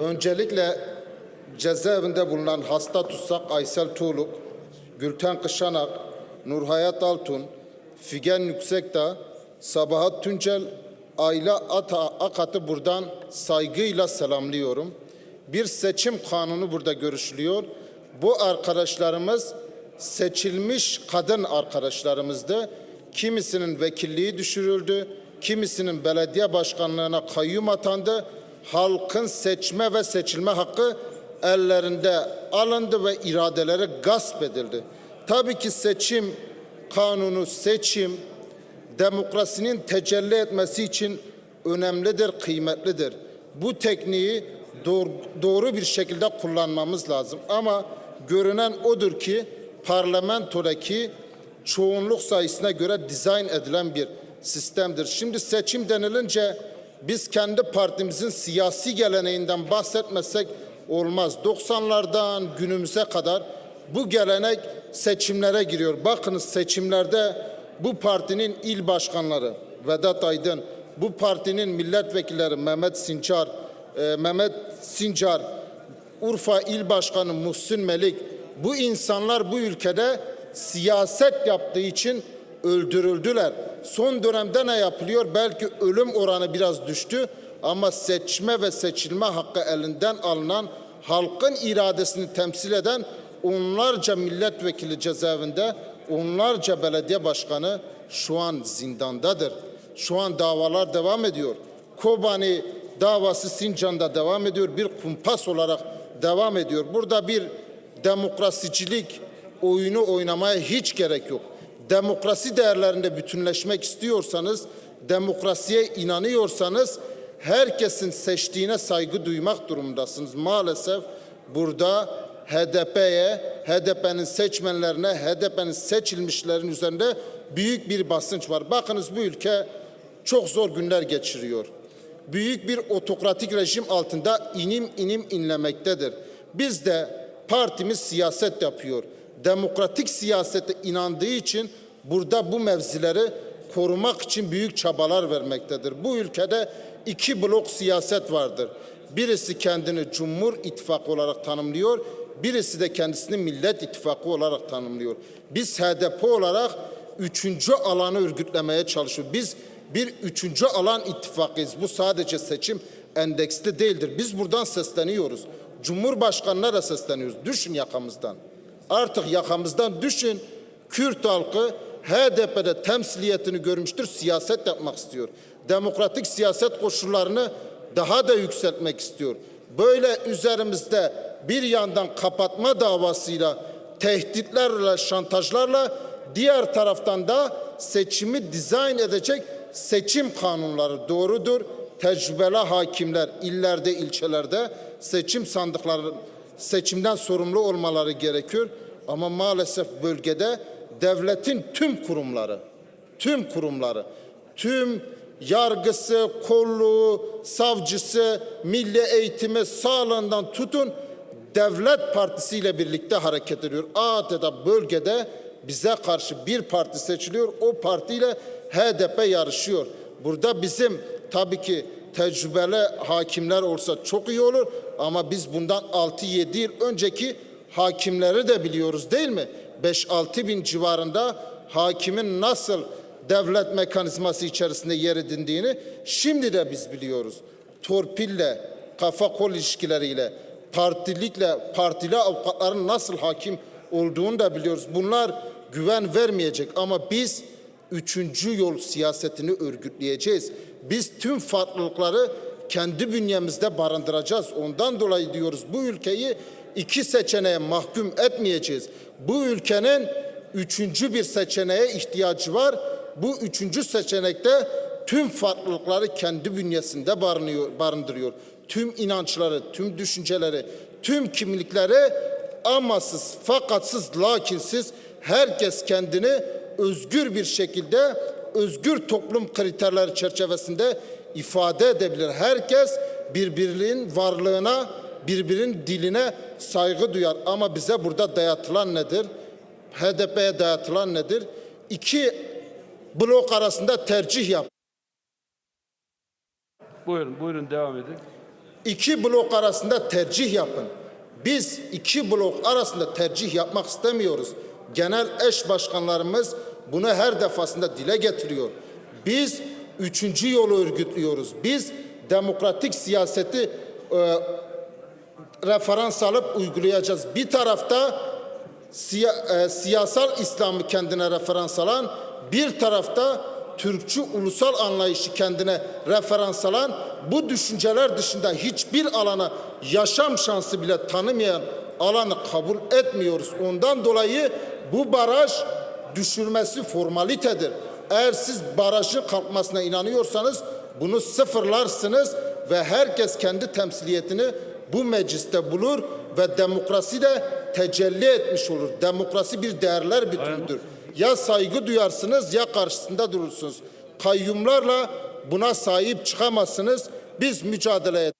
Öncelikle cezaevinde bulunan hasta tutsak Aysel Tuğluk, Gülten Kışanak, Nurhayat Altun, Figen Yüksekdağ, Sabahat Tuncel, Ayla Ata Akat'ı buradan saygıyla selamlıyorum. Bir seçim kanunu burada görüşülüyor. Bu arkadaşlarımız seçilmiş kadın arkadaşlarımızdı. Kimisinin vekilliği düşürüldü, kimisinin belediye başkanlığına kayyum atandı. Halkın seçme ve seçilme hakkı ellerinde alındı ve iradeleri gasp edildi. Tabii ki seçim kanunu, seçim demokrasinin tecelli etmesi için önemlidir, kıymetlidir. Bu tekniği doğru, doğru bir şekilde kullanmamız lazım. Ama görünen odur ki parlamentodaki çoğunluk sayısına göre dizayn edilen bir sistemdir. Şimdi seçim denilince biz kendi partimizin siyasi geleneğinden bahsetmesek olmaz. 90'lardan günümüze kadar bu gelenek seçimlere giriyor. Bakınız seçimlerde bu partinin il başkanları Vedat Aydın, bu partinin milletvekilleri Mehmet Sincar, e, Mehmet Sincar, Urfa İl Başkanı Muhsin Melik, bu insanlar bu ülkede siyaset yaptığı için öldürüldüler. Son dönemde ne yapılıyor? Belki ölüm oranı biraz düştü ama seçme ve seçilme hakkı elinden alınan halkın iradesini temsil eden onlarca milletvekili cezaevinde, onlarca belediye başkanı şu an zindandadır. Şu an davalar devam ediyor. Kobani davası Sincan'da devam ediyor. Bir kumpas olarak devam ediyor. Burada bir demokrasicilik oyunu oynamaya hiç gerek yok. Demokrasi değerlerinde bütünleşmek istiyorsanız, demokrasiye inanıyorsanız herkesin seçtiğine saygı duymak durumundasınız. Maalesef burada HDP'ye, HDP'nin seçmenlerine, HDP'nin seçilmişlerin üzerinde büyük bir basınç var. Bakınız bu ülke çok zor günler geçiriyor. Büyük bir otokratik rejim altında inim inim inlemektedir. Biz de partimiz siyaset yapıyor. Demokratik siyasete inandığı için burada bu mevzileri korumak için büyük çabalar vermektedir. Bu ülkede iki blok siyaset vardır. Birisi kendini Cumhur İttifakı olarak tanımlıyor, birisi de kendisini Millet İttifakı olarak tanımlıyor. Biz HDP olarak üçüncü alanı örgütlemeye çalışıyoruz. Biz bir üçüncü alan ittifakıyız. Bu sadece seçim endeksli değildir. Biz buradan sesleniyoruz. Cumhurbaşkanına da sesleniyoruz. Düşün yakamızdan. Artık yakamızdan düşün. Kürt halkı HDP'de temsiliyetini görmüştür, siyaset yapmak istiyor. Demokratik siyaset koşullarını daha da yükseltmek istiyor. Böyle üzerimizde bir yandan kapatma davasıyla, tehditlerle, şantajlarla diğer taraftan da seçimi dizayn edecek seçim kanunları doğrudur. Tecrübeli hakimler illerde, ilçelerde seçim sandıkları seçimden sorumlu olmaları gerekiyor. Ama maalesef bölgede devletin tüm kurumları, tüm kurumları, tüm yargısı, kolluğu, savcısı, milli eğitimi, sağlığından tutun devlet partisiyle birlikte hareket ediyor. Adeta bölgede bize karşı bir parti seçiliyor. O partiyle HDP yarışıyor. Burada bizim tabii ki tecrübeli hakimler olsa çok iyi olur ama biz bundan 6-7 yıl önceki hakimleri de biliyoruz değil mi? 5-6 bin civarında hakimin nasıl devlet mekanizması içerisinde yer edindiğini şimdi de biz biliyoruz. Torpille, kafa kol ilişkileriyle, partilikle, partili avukatların nasıl hakim olduğunu da biliyoruz. Bunlar güven vermeyecek ama biz üçüncü yol siyasetini örgütleyeceğiz. Biz tüm farklılıkları kendi bünyemizde barındıracağız. Ondan dolayı diyoruz bu ülkeyi iki seçeneğe mahkum etmeyeceğiz. Bu ülkenin üçüncü bir seçeneğe ihtiyacı var. Bu üçüncü seçenekte tüm farklılıkları kendi bünyesinde barınıyor, barındırıyor. Tüm inançları, tüm düşünceleri, tüm kimlikleri amasız, fakatsız, lakinsiz herkes kendini özgür bir şekilde özgür toplum kriterleri çerçevesinde ifade edebilir. Herkes birbirinin varlığına, birbirinin diline saygı duyar. Ama bize burada dayatılan nedir? HDP'ye dayatılan nedir? İki blok arasında tercih yap. Buyurun, buyurun devam edin. iki blok arasında tercih yapın. Biz iki blok arasında tercih yapmak istemiyoruz. Genel eş başkanlarımız bunu her defasında dile getiriyor. Biz üçüncü yolu örgütlüyoruz. Biz demokratik siyaseti e, referans alıp uygulayacağız. Bir tarafta siya- e, siyasal İslam'ı kendine referans alan, bir tarafta Türkçü ulusal anlayışı kendine referans alan, bu düşünceler dışında hiçbir alana yaşam şansı bile tanımayan alanı kabul etmiyoruz. Ondan dolayı bu baraj düşürmesi formalitedir. Eğer siz barajın kalkmasına inanıyorsanız bunu sıfırlarsınız ve herkes kendi temsiliyetini bu mecliste bulur ve demokrasi de tecelli etmiş olur. Demokrasi bir değerler bütünüdür. Ya saygı duyarsınız ya karşısında durursunuz. Kayyumlarla buna sahip çıkamazsınız. Biz mücadele